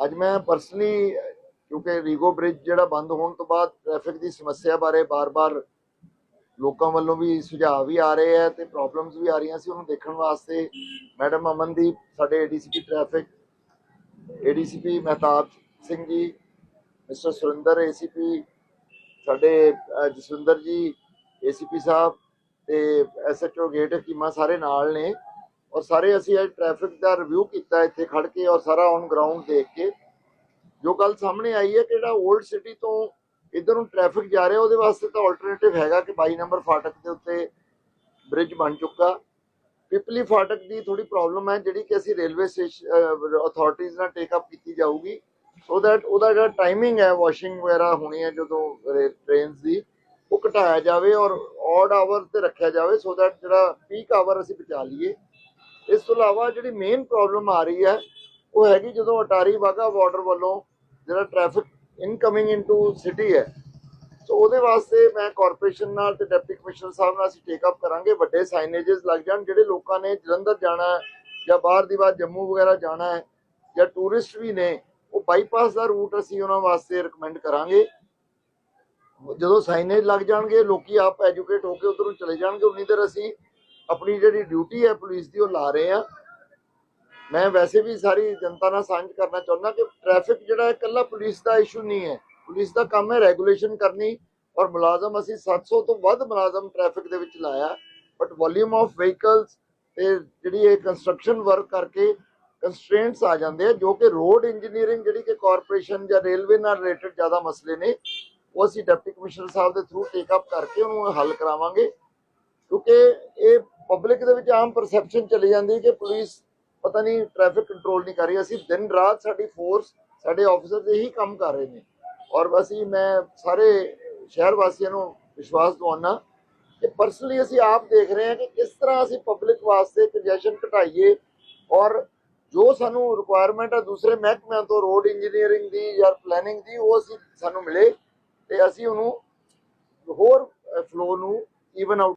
ਅੱਜ ਮੈਂ ਪਰਸਨਲੀ ਕਿਉਂਕਿ ਰੀਗੋ ਬ੍ਰਿਜ ਜਿਹੜਾ ਬੰਦ ਹੋਣ ਤੋਂ ਬਾਅਦ ਟ੍ਰੈਫਿਕ ਦੀ ਸਮੱਸਿਆ ਬਾਰੇ ਬਾਰ-ਬਾਰ ਲੋਕਾਂ ਵੱਲੋਂ ਵੀ ਸੁਝਾਅ ਵੀ ਆ ਰਹੇ ਆ ਤੇ ਪ੍ਰੋਬਲਮਸ ਵੀ ਆ ਰਹੀਆਂ ਸੀ, ਉਹਨੂੰ ਦੇਖਣ ਵਾਸਤੇ ਮੈਡਮ ਅਮਨਦੀਪ, ਸਾਡੇ ADCP traffic ADCP Mehtab Singh ji mister Surinder ACP ਸਾਡੇ ਜਸਵਿੰਦਰ ਜੀ ਏਸੀਪੀ ਸਾਹਿਬ ਤੇ ਐਸਐਚਓ ਗੇਟ ਹਕੀਮਾ ਸਾਰੇ ਨਾਲ ਨੇ। ਔਰ ਸਾਰੇ ਅਸੀਂ ਅੱਜ ਟ੍ਰੈਫਿਕ ਦਾ ਰਿਵਿਊ ਕੀਤਾ ਇੱਥੇ ਖੜ ਕੇ ਔਰ ਸਾਰਾ ਔਨ ਗਰਾਊਂਡ ਦੇਖ ਕੇ। ਜੋ ਗੱਲ ਸਾਹਮਣੇ ਆਈ ਹੈ ਕਿ ਜਿਹੜਾ 올ਡ ਸਿਟੀ ਤੋਂ ਇਧਰ ਨੂੰ ਟ੍ਰੈਫਿਕ ਜਾ ਰਿਹਾ, ਉਹਦੇ ਵਾਸਤੇ ਤਾਂ ਆਲਟਰਨੇਟਿਵ ਹੈਗਾ ਕਿ 22 ਨੰਬਰ ਫਾਟਕ ਦੇ ਉੱਤੇ ਬ੍ਰਿਜ ਬਣ ਚੁੱਕਾ। ਪਿਪਲੀ ਫਾਟਕ ਦੀ ਥੋੜੀ ਪ੍ਰੋਬਲਮ ਹੈ, ਜਿਹੜੀ ਕਿ ਅਸੀਂ ਰੇਲਵੇ ਸਟੇਸ਼ਨ ਨਾਲ ਟੇਕ ਅਪ ਕੀਤੀ ਜਾਊਗੀ। ਸੋ ਦੈਟ ਉਹਦਾ ਜਿਹੜਾ ਟਾਈਮਿੰਗ ਹੈ ਵਾਸ਼ਿੰਗ ਵਗੈਰਾ ਹੋਣੀ ਹੈ ਜਦੋਂ ਟ੍ਰੇਨਸ ਦੀ, ਉਹ ਘਟਾਇਆ ਜਾਵੇ ਔਰ ਔਡ ਆਵਰ ਤੇ ਰੱਖਿਆ ਜਾਵੇ ਸੋ ਦੈਟ ਜਿਹੜਾ ਪੀਕ ਆਵਰ ਅਸੀਂ ਬਚਾ ਲਈਏ। ਇਸ ਤੋਂ ਇਲਾਵਾ ਜਿਹੜੀ ਮੇਨ ਪ੍ਰੋਬਲਮ ਆ ਰਹੀ ਹੈ, ਉਹ ਹੈਗੀ ਜਦੋਂ ਅਟਾਰੀ ਵਾਗਾ ਬਾਰਡਰ ਵੱਲੋਂ ਜਿਹੜਾ ਟ੍ਰੈਫਿਕ ਇਨਕਮਿੰਗ ਇਨਟੂ ਸਿਟੀ ਹੈ ਸੋ ਉਹਦੇ ਵਾਸਤੇ ਮੈਂ ਕਾਰਪੋਰੇਸ਼ਨ ਨਾਲ ਤੇ ਡਿਪਟੀ ਕਮਿਸ਼ਨਰ ਸਾਹਿਬ ਨਾਲ ਅਸੀਂ ਟੇਕ ਅਪ ਕਰਾਂਗੇ। ਵੱਡੇ ਸਾਈਨੇजेस ਲੱਗ ਜਾਣ, ਜਿਹੜੇ ਲੋਕਾਂ ਨੇ ਜਲੰਧਰ ਜਾਣਾ ਜਾਂ ਬਾਹਰ ਦੀ ਬਾਤ ਜੰਮੂ ਵਗੈਰਾ ਜਾਣਾ ਹੈ ਜਾਂ ਟੂਰਿਸਟ ਵੀ ਨੇ, ਉਹ ਬਾਈਪਾਸ ਦਾ ਰੂਟ ਅਸੀਂ ਉਹਨਾਂ ਵਾਸਤੇ ਰეკਮੈਂਡ ਕਰਾਂਗੇ। ਜਦੋਂ ਸਾਈਨੇਜ ਲੱਗ ਜਾਣਗੇ, ਲੋਕੀ ਆਪ ਐਜੂਕੇਟ ਹੋ ਕੇ ਉਧਰੋਂ ਚਲੇ ਜਾਣਗੇ, ਉਨੀ ਦੇਰ ਅਸੀਂ ਆਪਣੀ ਜਿਹੜੀ ਡਿਊਟੀ ਹੈ ਪੁਲਿਸ ਦੀ ਉਹ ਲਾ ਰਹੇ ਆ ਮੈਂ ਵੈਸੇ ਵੀ ਸਾਰੀ ਜਨਤਾ ਨਾਲ ਸਾਂਝ ਕਰਨਾ ਚਾਹੁੰਦਾ ਕਿ ਟ੍ਰੈਫਿਕ ਜਿਹੜਾ ਹੈ ਇਕੱਲਾ ਪੁਲਿਸ ਦਾ ਇਸ਼ੂ ਨਹੀਂ ਹੈ। ਪੁਲਿਸ ਦਾ ਕੰਮ ਹੈ ਰੈਗੂਲੇਸ਼ਨ ਕਰਨੀ ਔਰ ਮੁਲਾਜ਼ਮ ਅਸੀਂ 700 ਤੋਂ ਵੱਧ ਮੁਲਾਜ਼ਮ ਟ੍ਰੈਫਿਕ ਦੇ ਵਿੱਚ ਲਾਇਆ। ਬਟ ਵੋਲਿਊਮ ਆਫ ਵਹੀਕਲਸ ਤੇ ਜਿਹੜੀ ਇਹ ਕੰਸਟਰਕਸ਼ਨ ਵਰਕ ਕਰਕੇ ਕੰਸਟ੍ਰੇਂਟਸ ਆ ਜਾਂਦੇ ਆ, ਜੋ ਕਿ ਰੋਡ ਇੰਜੀਨੀਅਰਿੰਗ ਜਿਹੜੀ ਕਿ ਕਾਰਪੋਰੇਸ਼ਨ ਜਾਂ ਰੇਲਵੇ ਨਾਲ ਰਿਲੇਟਡ ਜ਼ਿਆਦਾ ਮਸਲੇ ਨੇ, ਉਹ ਅਸੀਂ ਡਿਪਟੀ ਕਮਿਸ਼ਨਰ ਸਾਹਿਬ ਦੇ ਥਰੂ ਟੇਕ ਅਪ ਕਰਕੇ ਉਹਨੂੰ ਹੱਲ ਕਰਾਵਾਂਗੇ। ਕਿਉਂਕਿ ਇਹ ਪਬਲਿਕ ਦੇ ਵਿੱਚ ਆਮ ਪਰਸੈਪਸ਼ਨ ਚਲੀ ਜਾਂਦੀ ਕਿ ਪੁਲਿਸ ਪਤਾ ਨਹੀਂ ਟ੍ਰੈਫਿਕ ਕੰਟਰੋਲ ਨਹੀਂ ਕਰ ਰਹੀ। ਅਸੀਂ ਦਿਨ ਰਾਤ ਸਾਡੀ ਫੋਰਸ ਸਾਡੇ ਆਫੀਸਰ ਇਹੀ ਕੰਮ ਕਰ ਰਹੇ ਨੇ। ਔਰ ਅਸੀਂ, ਮੈਂ ਸਾਰੇ ਸ਼ਹਿਰ ਵਾਸੀਆਂ ਨੂੰ ਵਿਸ਼ਵਾਸ ਦਿਵਾਉਣਾ ਕਿ ਪਰਸਨਲੀ ਅਸੀਂ ਆਪ ਦੇਖ ਰਹੇ ਹਾਂ ਕਿ ਕਿਸ ਤਰ੍ਹਾਂ ਅਸੀਂ ਪਬਲਿਕ ਵਾਸਤੇ ਕੰਜੈਸ਼ਨ ਘਟਾਈਏ ਔਰ ਜੋ ਸਾਨੂੰ ਰਿਕੁਆਇਰਮੈਂਟ ਹੈ ਦੂਸਰੇ ਮਹਿਕਮਿਆਂ ਤੋਂ ਰੋਡ ਇੰਜੀਨੀਅਰਿੰਗ ਦੀ ਜਾਂ ਪਲੈਨਿੰਗ ਦੀ, ਉਹ ਅਸੀਂ ਸਾਨੂੰ ਮਿਲੇ ਤੇ ਅਸੀਂ ਉਹਨੂੰ ਹੋਰ ਫਲੋ ਨੂੰ ਈਵਨ ਆਊਟ